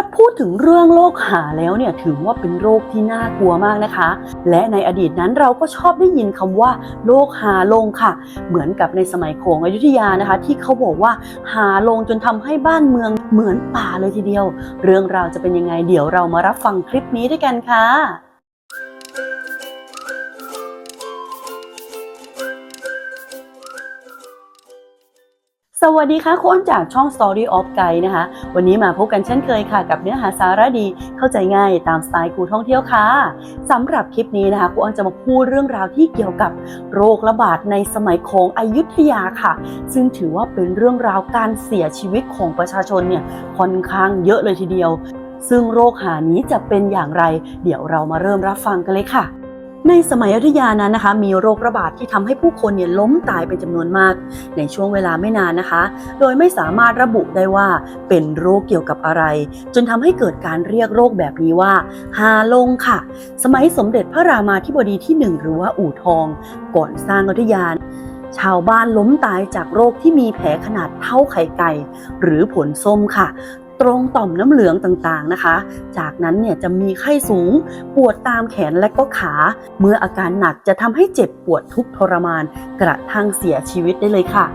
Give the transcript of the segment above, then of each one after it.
ถ้าพูดถึงเรื่องโรคหาแล้วเนี่ยถือว่าเป็นโรคที่น่ากลัวมากนะคะ และในอดีตนั้นเราก็ชอบได้ยินคำว่าโรคหาลงค่ะ เหมือนกับในสมัยของอยุธยานะคะ ที่เขาบอกว่าหาลงจนทำให้บ้านเมืองเหมือนป่าเลยทีเดียว เรื่องราวจะเป็นยังไงเดี๋ยวเรามารับฟังคลิปนี้ด้วยกันค่ะ สวัสดีค่ะคุณอ้นจากช่อง Story of Guide นะคะ วันนี้มาพบกันเช่นเคยค่ะ กับเนื้อหาสาระดีเข้าใจง่ายตามสไตล์ครูท่องเที่ยวค่ะสำหรับคลิปนี้นะคะครูอ้นจะมาพูดเรื่องราวที่เกี่ยวกับโรคระบาดในสมัยของอยุธยาค่ะ ซึ่งถือว่าเป็นเรื่องราวการเสียชีวิตของประชาชนเนี่ยค่อนข้างเยอะเลยทีเดียว ซึ่งโรคหานี้จะเป็นอย่างไร เดี๋ยวเรามาเริ่มรับฟังกันเลยค่ะ ในสมัยอยุธยานั้นนะคะ มีโรคระบาดที่ทำให้ผู้คนเนี่ยล้มตายเป็นจำนวนมาก ในช่วงเวลาไม่นานนะคะ โดยไม่สามารถระบุได้ว่าเป็นโรคเกี่ยวกับอะไร จนทำให้เกิดการเรียกโรคแบบนี้ว่า ฮาลงค่ะ สมัยสมเด็จพระรามาธิบดีที่หนึ่งหรือว่าอู่ทอง ก่อนสร้างอยุธยาชาวบ้านล้มตายจากโรคที่มีแผลขนาดเท่าไข่ไก่ หรือผลส้มค่ะ ตรงต่อมน้ำเหลืองต่างๆนะคะ จากนั้นเนี่ยจะมีไข้สูง ปวดตามแขนและก็ขา เมื่ออาการหนักจะทำให้เจ็บปวดทุกทรมาน กระทั่งเสียชีวิตได้เลยค่ะ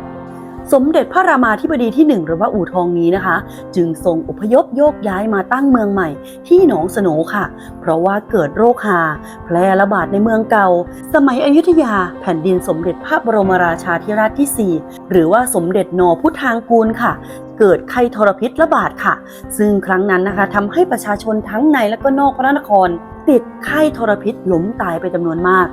สมเด็จพระรามาธิบดีที่หนึ่งหรือว่าอู่ทองนี้นะคะ จึงทรงอพยพโยกย้ายมาตั้งเมืองใหม่ ที่หนองสโหนค่ะ เพราะว่าเกิดโรคหา แพร่ระบาดในเมืองเก่า สมัยอยุธยาแผ่นดินสมเด็จพระบรมราชาธิราชที่ 4 หรือว่าสมเด็จนพุทธางกูลค่ะ เกิดไข้ทรพิษระบาดค่ะ ซึ่งครั้งนั้นนะคะทำให้ประชาชนทั้งในและก็นอกพระนคร ติดไข้ทรพิษล้มตายไปจำนวนมาก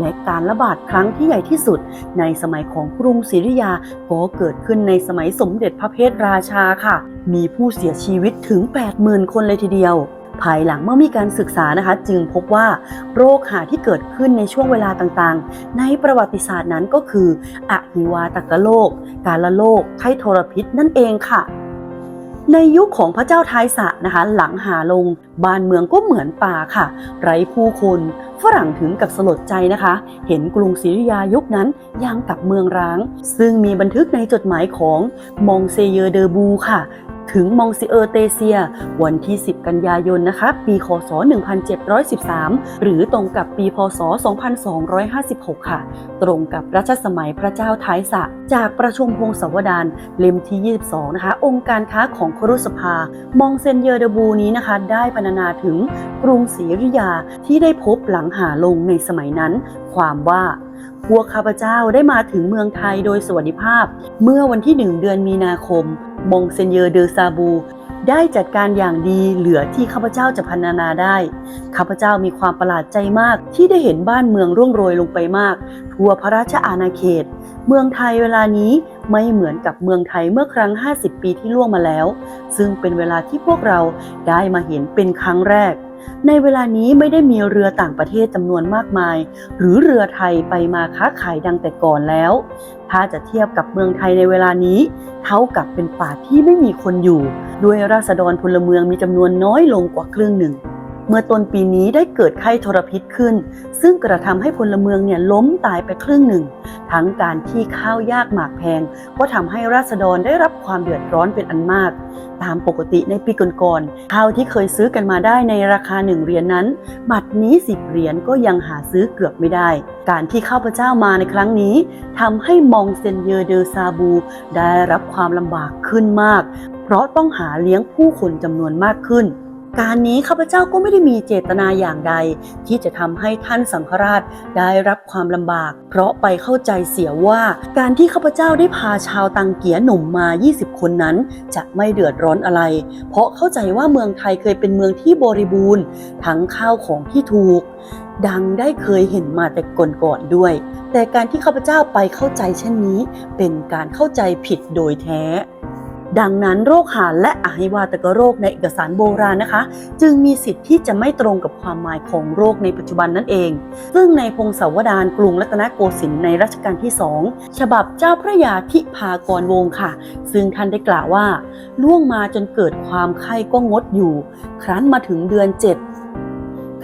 และการระบาดครั้งที่ใหญ่ที่สุด ในสมัยของกรุงศรีอยุธยาก็เกิดขึ้นในสมัยสมเด็จพระเพทราชาค่ะ มีผู้เสียชีวิตถึง 80,000 คนเลยทีเดียว ภายหลังเมื่อมีการศึกษานะคะ จึงพบว่าโรคหาที่เกิดขึ้นในช่วงเวลาต่างๆ ในประวัติศาสตร์นั้นก็คืออะหิวาตกโรคกาละโรคไข้ทรพิษนั่นเองค่ะ ในยุคของพระเจ้าทายสะนะคะ หลังหาลงบ้านเมืองก็เหมือนป่าค่ะ ไร้ผู้คนฝรั่งถึงกับสลดใจนะคะ เห็นกรุงศรีอยุธยายุคนั้นยังกับเมืองร้าง ซึ่งมีบันทึกในจดหมายของมองเซเยอร์เดอบูค่ะ ถึงมองซิเออร์เตเซีย วันที่ 10 กันยายนนะคะ ปีคศ 1713 หรือตรงกับปีพศ 2256 ค่ะ ตรงกับรัชสมัยพระเจ้าท้ายสะ จากประชุมพงศาวดารเล่มที่ 22 นะคะ องค์การค้าของครุสภา มองเซนเยอร์เดบูนี้นะคะ ได้พรรณนาถึงกรุงศรีอยุธยาที่ได้พบหลังหาลงในสมัยนั้น ความว่า พวกข้าพเจ้าได้มาถึงเมืองไทยโดยสวัสดิภาพ เมื่อวันที่หนึ่งเดือนมีนาคม มงเซนเยอร์เดอซาบู ได้จัดการอย่างดีเหลือที่ข้าพเจ้าจะพรรณนาได้ ข้าพเจ้ามีความประหลาดใจมากที่ได้เห็นบ้านเมืองร่วงโรยลงไปมาก ทั่วพระราชอาณาเขต เมืองไทยเวลานี้ไม่เหมือนกับเมืองไทยเมื่อครั้ง 50 ปีที่ล่วงมาแล้ว ซึ่งเป็นเวลาที่พวกเราได้มาเห็นเป็นครั้งแรก ในเวลานี้ไม่ได้มีเรือต่างประเทศจำนวนมากมาย หรือเรือไทยไปมาค้าขายดังแต่ก่อนแล้ว ถ้าจะเทียบกับเมืองไทยในเวลานี้ เท่ากับเป็นป่าที่ไม่มีคนอยู่ ด้วยราษฎรพลเมืองมีจำนวนน้อยลงกว่าครึ่งหนึ่ง เมื่อต้นปีนี้ได้เกิดไข้ทรพิษขึ้น ซึ่งกระทำให้พลเมืองเนี่ยล้มตายไปครึ่งหนึ่ง ทั้งการที่ข้าวยากหมากแพง ก็ทำให้ราษฎรได้รับความเดือดร้อนเป็นอันมาก ตามปกติในปีก่อนๆข้าวที่เคยซื้อกันมาได้ในราคาหนึ่งเหรียญนนั้น บัตรนี้10เหรียญก็ยังหาซื้อเกือบไม่ได้ การที่ข้าพเจ้ามาในครั้งนี้ทำให้มองเซนเยอร์เดอซาบู ได้รับความลำบากขึ้นมาก เพราะต้องหาเลี้ยงผู้คนจำนวนมากขึ้น การนี้ข้าพเจ้าก็ไม่ได้มีเจตนาอย่างใด ที่จะทำให้ท่านสังฆราชได้รับความลำบาก เพราะไปเข้าใจเสียว่า การที่ข้าพเจ้าได้พาชาวตังเกียหนุ่มมา 20 คนนั้น จะไม่เดือดร้อนอะไร เพราะเข้าใจว่าเมืองไทยเคยเป็นเมืองที่บริบูรณ์ ทั้งข้าวของที่ถูก ดังได้เคยเห็นมาแต่ก่อนๆด้วย แต่การที่ข้าพเจ้าไปเข้าใจเช่นนี้ เป็นการเข้าใจผิดโดยแท้ ดังนั้นโรคหาและอหิวาตกโรคในเอกสารโบราณนะคะ จึงมีสิทธิ์ที่จะไม่ตรงกับความหมายของโรคในปัจจุบันนั่นเอง ซึ่งในพงศาวดารกรุงรัตนโกสินทร์ในรัชกาลที่สองฉบับเจ้าพระยาธิพากรวงศ์ค่ะ ซึ่งท่านได้กล่าวว่า ล่วงมาจนเกิดความไข้ก็งดอยู่ ครั้นมาถึงเดือนเจ็ด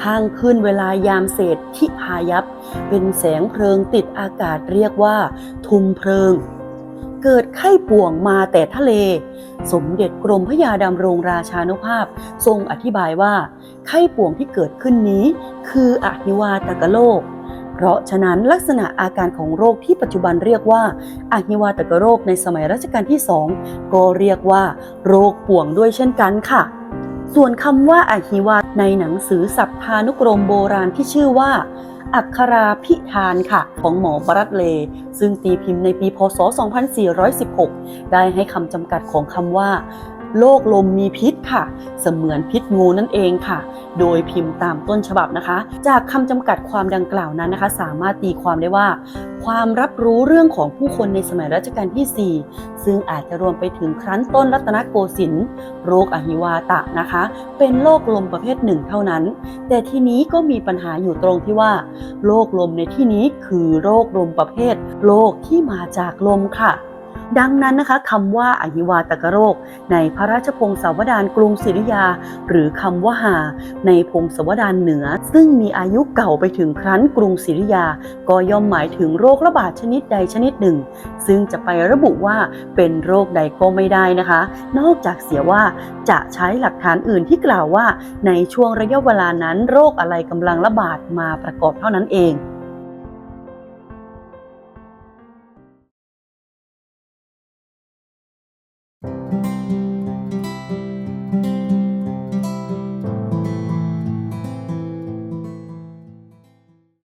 ข้างขึ้นเวลายามเศษทิพายับ เป็นแสงเพลิงติดอากาศเรียกว่า ทุมเพลิง เกิดไข้ป่วงมาแต่ทะเล สมเด็จกรมพระยาดำรงราชานุภาพ ทรงอธิบายว่า ไข้ป่วงที่เกิดขึ้นนี้ คืออหิวาตกโรคเพราะฉะนั้นลักษณะอาการของโรคที่ปัจจุบันเรียกว่าอหิวาตกโรคในสมัยรัชกาลที่สองก็เรียกว่า โรคป่วงด้วยเช่นกันค่ะ ส่วนคำว่าอหิวาในหนังสือสัพพานุกรมโบราณที่ชื่อว่า อักขราพิธานค่ะ ของหมอบรัตเล ซึ่งตีพิมพ์ในปีพศ 2416 ได้ให้คำจำกัดของคำว่า โรคลมมีพิษค่ะ เสมือนพิษงูนั่นเองค่ะ โดยพิมพ์ตามต้นฉบับนะคะ จากคำจำกัดความดังกล่าวนั้นนะคะ สามารถตีความได้ว่า ความรับรู้เรื่องของผู้คนในสมัยรัชกาลที่ 4 ซึ่งอาจจะรวมไปถึงครั้นต้นรัตนโกสินทร์โรคอหิวาตะนะคะ เป็นโรคลมประเภทหนึ่งเท่านั้น แต่ทีนี้ก็มีปัญหาอยู่ตรงที่ว่าโรคลมในที่นี้คือโรคลมประเภทโรคที่มาจากลมค่ะ ดังนั้นนะคะคำว่าอหิวาตกโรค ในพระราชพงศาวดารกรุงศรีอยุธยา หรือคำว่าหา ในพงศาวดารเหนือ ซึ่งมีอายุเก่าไปถึงครั้นกรุงศรีอยุธยา ก็ย่อมหมายถึงโรคระบาดชนิดใดชนิดหนึ่ง ซึ่งจะไประบุว่าเป็นโรคใดก็ไม่ได้นะคะ นอกจากเสียว่าจะใช้หลักฐานอื่นที่กล่าวว่า ในช่วงระยะเวลานั้น โรคอะไรกำลังระบาดมาประกอบเท่านั้นเอง